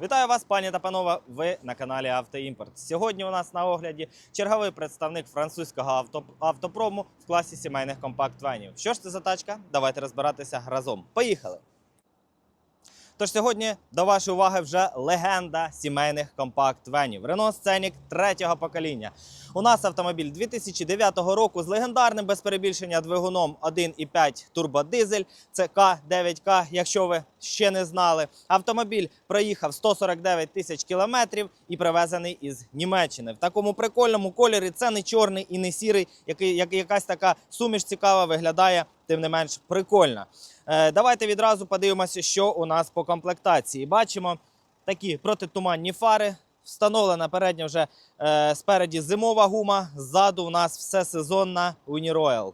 Вітаю вас, пані та панове. Ви на каналі Автоімпорт. Сьогодні у нас на огляді черговий представник французького авто, автопрому в класі сімейних компакт-венів. Що ж це за тачка? Давайте розбиратися разом. Поїхали! Тож сьогодні до вашої уваги вже легенда сімейних компакт-венів Renault Scenic третього покоління. У нас автомобіль 2009 року з легендарним без перебільшення двигуном 1,5 турбодизель. Це К9К, якщо ви ще не знали. Автомобіль проїхав 149 тисяч кілометрів і привезений із Німеччини. В такому прикольному кольорі це не чорний і не сірий, який як якась така суміш цікава виглядає, тим не менш прикольна. Е, Давайте відразу подивимося, що у нас по комплектації. Бачимо такі протитуманні фари. Встановлена передня вже е, спереді зимова гума, ззаду у нас все сезонна Uniroyal.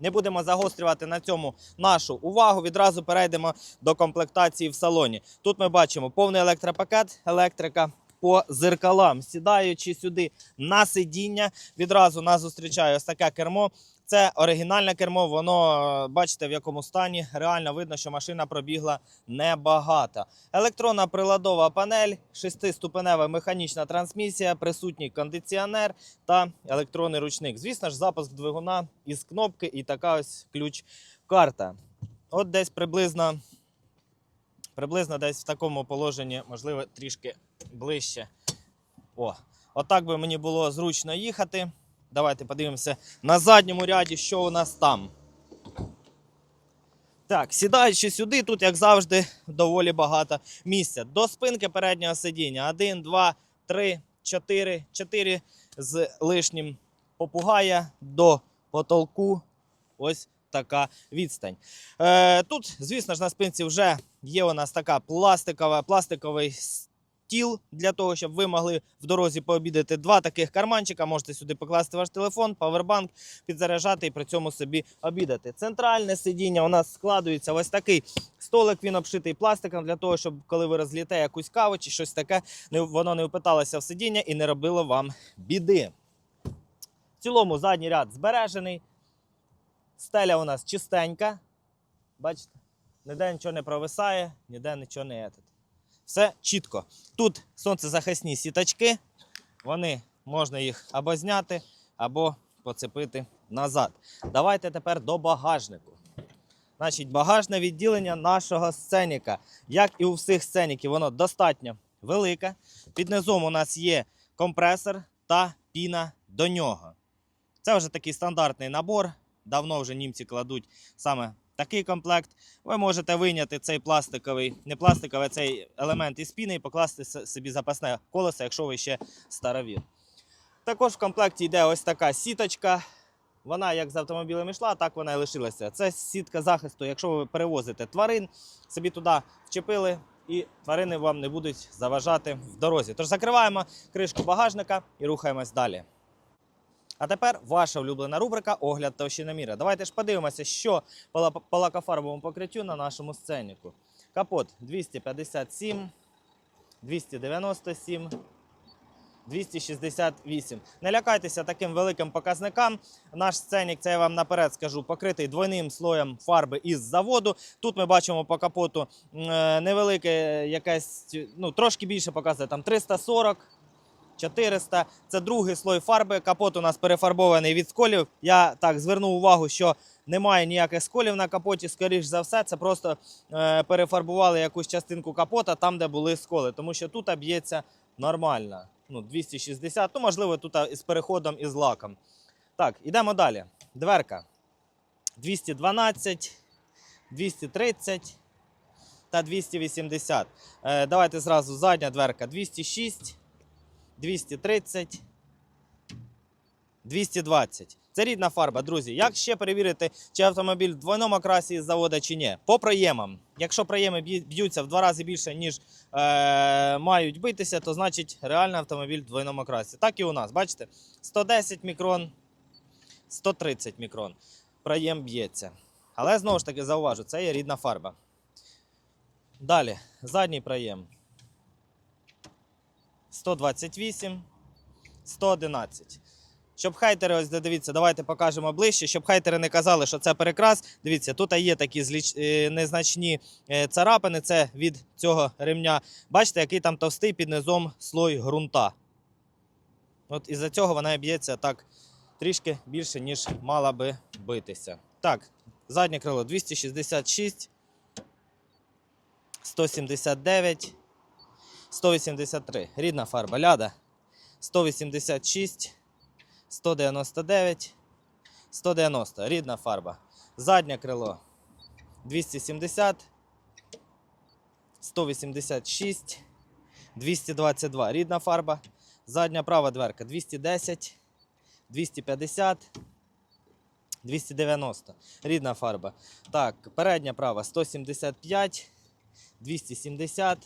Не будемо загострювати на цьому нашу увагу. Відразу перейдемо до комплектації в салоні. Тут ми бачимо повний електропакет, електрика по зеркалам. Сідаючи сюди на сидіння, відразу нас зустрічає ось таке кермо. Це оригінальне кермо, воно е, бачите в якому стані. Реально видно, що машина пробігла небагато. Електронна приладова панель, шестиступенева механічна трансмісія, присутній кондиціонер та електронний ручник. Звісно ж, запуск двигуна із кнопки і така ось ключ-карта. От десь приблизно, приблизно десь в такому положенні, можливо, трішки ближче. О, отак би мені було зручно їхати. Давайте подивимося на задньому ряді, що у нас там. Так, сідаючи сюди, тут, як завжди, доволі багато місця. До спинки переднього сидіння. Один, два, три, чотири. Чотири з лишнім попугая до потолку. Ось така відстань. Е, тут, звісно ж, на спинці вже є у нас така пластикова, пластиковий стіл для того, щоб ви могли в дорозі пообідати два таких карманчика. Можете сюди покласти ваш телефон, павербанк, підзаряджати і при цьому собі обідати. Центральне сидіння у нас складується ось такий столик. Він обшитий пластиком для того, щоб коли ви розліте якусь каву чи щось таке, воно не впиталося в сидіння і не робило вам біди. В цілому задній ряд збережений. Стеля у нас чистенька. Бачите? Ніде нічого не провисає, ніде нічого не етить. Все чітко. Тут сонцезахисні сіточки. Вони можна їх або зняти, або поцепити назад. Давайте тепер до багажнику. Значить, багажне відділення нашого сценіка. Як і у всіх сценіків, воно достатньо велике. Під низом у нас є компресор та піна до нього. Це вже такий стандартний набор. Давно вже німці кладуть саме такий комплект. Ви можете вийняти цей пластиковий, не пластиковий, а цей елемент із піни і покласти собі запасне колесо, якщо ви ще старовір. Також в комплекті йде ось така сіточка. Вона як з автомобілем йшла, так вона і лишилася. Це сітка захисту, якщо ви перевозите тварин, собі туди вчепили, і тварини вам не будуть заважати в дорозі. Тож закриваємо кришку багажника і рухаємось далі. А тепер ваша улюблена рубрика Огляд товщиноміра. Давайте ж подивимося, що по лакофарбовому покриттю на нашому сценіку. Капот 257, 297, 268. Не лякайтеся таким великим показникам. Наш сценік, це я вам наперед скажу, покритий двойним слоєм фарби із заводу. Тут ми бачимо по капоту е, невелике якесь, ну трошки більше показує, там 340. 400. Це другий слой фарби. Капот у нас перефарбований від сколів. Я так звернув увагу, що немає ніяких сколів на капоті. Скоріш за все, це просто е, перефарбували якусь частинку капота там, де були сколи. Тому що тут б'ється нормально. Ну, 260, ну можливо, тут із переходом із лаком. Так, ідемо далі. Дверка 212, 230 та 280. Е, давайте зразу задня дверка 206. 230, 220. Це рідна фарба, друзі. Як ще перевірити, чи автомобіль в двойному окрасі із завода чи ні? По проємам. Якщо проєми б'ються в два рази більше, ніж е, мають битися, то значить реально автомобіль в двойному окрасі. Так і у нас, бачите? 110 мікрон, 130 мікрон. Проєм б'ється. Але знову ж таки зауважу, це є рідна фарба. Далі, задній проєм. 128, 111. Щоб хейтери, ось дивіться, давайте покажемо ближче, щоб хейтери не казали, що це перекрас. Дивіться, тут є такі зліч... е, незначні е, царапини, це від цього ремня. Бачите, який там товстий під низом слой ґрунта. От із-за цього вона б'ється так трішки більше, ніж мала би битися. Так, заднє крило 266, 179, 183. Рідна фарба ляда. 186, 199, 190. Рідна фарба. Заднє крило 270, 186, 222. Рідна фарба. Задня права дверка 210, 250, 290. Рідна фарба. Так, передня права 175, 270,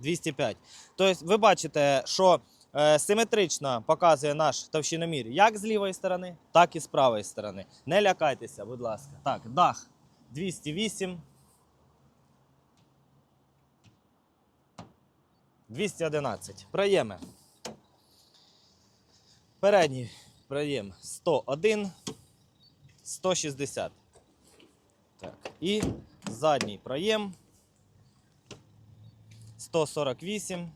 205. Тобто, ви бачите, що е, симетрично показує наш товщиномір як з лівої сторони, так і з правої сторони. Не лякайтеся, будь ласка. Так, дах 208. 211. Проєми. Передній проєм 101, 160. Так. І задній проєм 148,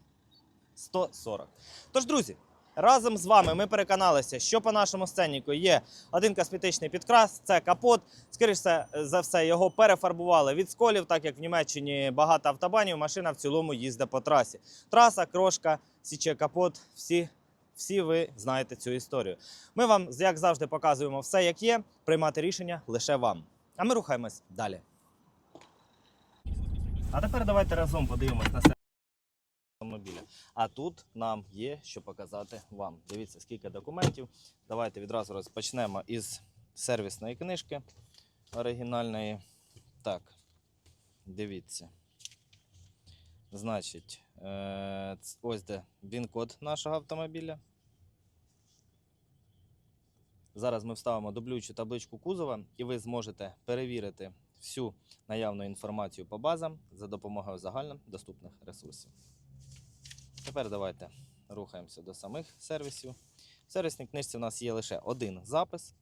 140. Тож, друзі, разом з вами ми переконалися, що по нашому сценніку є один косметичний підкрас, це капот. Скоріше за все, його перефарбували від сколів, так як в Німеччині багато автобанів, машина в цілому їздить по трасі. Траса, крошка, січе капот, всі. Всі ви знаєте цю історію. Ми вам, як завжди, показуємо все, як є, приймати рішення лише вам. А ми рухаємось далі. А тепер давайте разом подивимось на автомобіля. А тут нам є що показати вам. Дивіться, скільки документів. Давайте відразу розпочнемо із сервісної книжки оригінальної. Так, дивіться. Значить, е, ось де він-код нашого автомобіля. Зараз ми вставимо дублюючу табличку кузова, і ви зможете перевірити всю наявну інформацію по базам за допомогою загально доступних ресурсів. Тепер давайте рухаємося до самих сервісів. В сервісній книжці у нас є лише один запис.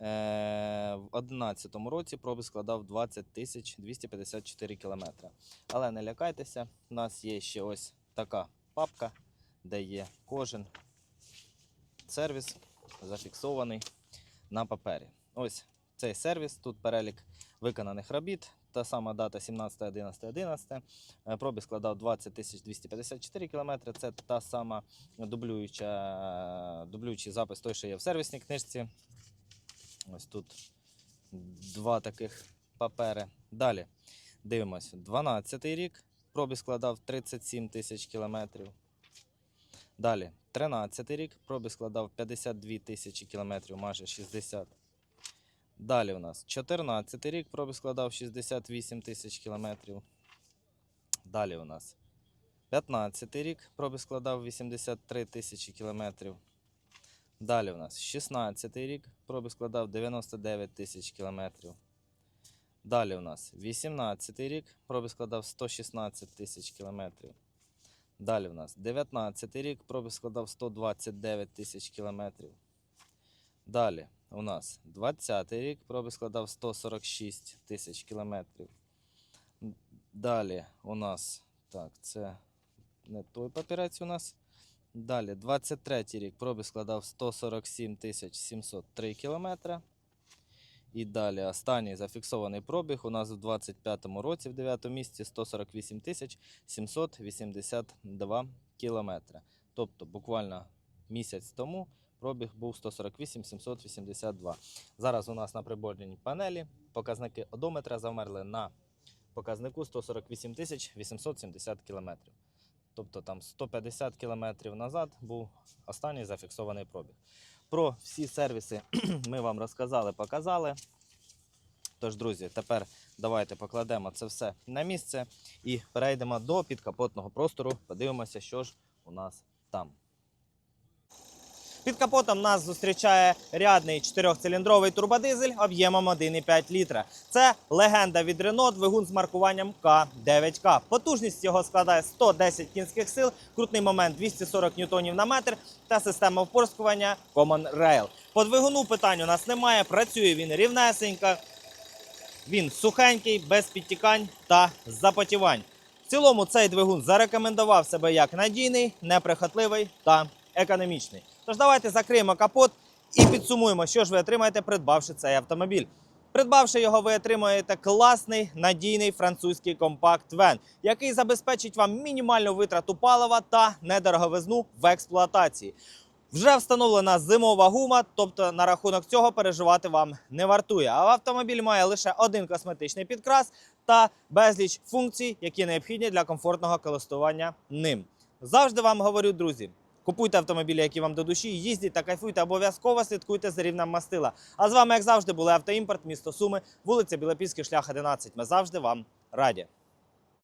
Е, В 2011 році пробіг складав 20 тисяч 254 кілометри. Але не лякайтеся, у нас є ще ось така папка, де є кожен сервіс зафіксований на папері. Ось цей сервіс, тут перелік виконаних робіт. Та сама дата 17.11.11. Е, Пробіг складав 20 254 км. Це та сама дублююча, дублюючий запис, той, що є в сервісній книжці. Ось тут два таких папери. Далі дивимося. 12 рік. Пробіг складав 37 тисяч кілометрів. Далі 13 рік. Пробіг складав 52 тисячі кілометрів, майже 60. Далі у нас 14 рік, пробіг складав 68 тисяч кілометрів. Далі у нас 15 рік, пробіг складав 83 тисячі кілометрів. Далі у нас 16 рік, пробіг складав 99 тисяч кілометрів. Далі у нас 18 рік, пробіг складав 116 тисяч кілометрів. Далі у нас 19 рік, пробіг складав 129 тисяч кілометрів. Далі у нас 20 й рік, пробіг складав 146 тисяч кілометрів. Далі у нас, так, це не той папірець у нас. Далі 23 й рік пробіг складав 147 тисяч 703 кілометри. І далі останній зафіксований пробіг у нас в 25-му році, в 9 місці 148 тисяч 782 кілометри. Тобто буквально місяць тому пробіг був 148 782. Зараз у нас на приборній панелі показники одометра замерли на показнику 148 тисяч 870 кілометрів. Тобто там 150 кілометрів назад був останній зафіксований пробіг. Про всі сервіси ми вам розказали, показали. Тож, друзі, тепер давайте покладемо це все на місце і перейдемо до підкапотного простору. Подивимося, що ж у нас там. Під капотом нас зустрічає рядний чотирьохциліндровий турбодизель об'ємом 1,5 літра. Це легенда від Renault, двигун з маркуванням К9К. Потужність його складає 110 кінських сил, крутний момент 240 ньютонів на метр та система впорскування Common Rail. По двигуну питань у нас немає. Працює він рівнесенько. Він сухенький, без підтікань та запотівань. В цілому цей двигун зарекомендував себе як надійний, неприхотливий та економічний. Тож давайте закриємо капот і підсумуємо, що ж ви отримаєте, придбавши цей автомобіль. Придбавши його, ви отримаєте класний надійний французький компакт вен, який забезпечить вам мінімальну витрату палива та недороговизну в експлуатації. Вже встановлена зимова гума, тобто на рахунок цього переживати вам не вартує. А автомобіль має лише один косметичний підкрас та безліч функцій, які необхідні для комфортного користування ним. Завжди вам говорю, друзі. Купуйте автомобілі, які вам до душі, їздіть та кайфуйте, обов'язково слідкуйте за рівнем мастила. А з вами, як завжди, були автоімпорт, місто Суми, вулиця Білопільський, шлях 11. Ми завжди вам раді.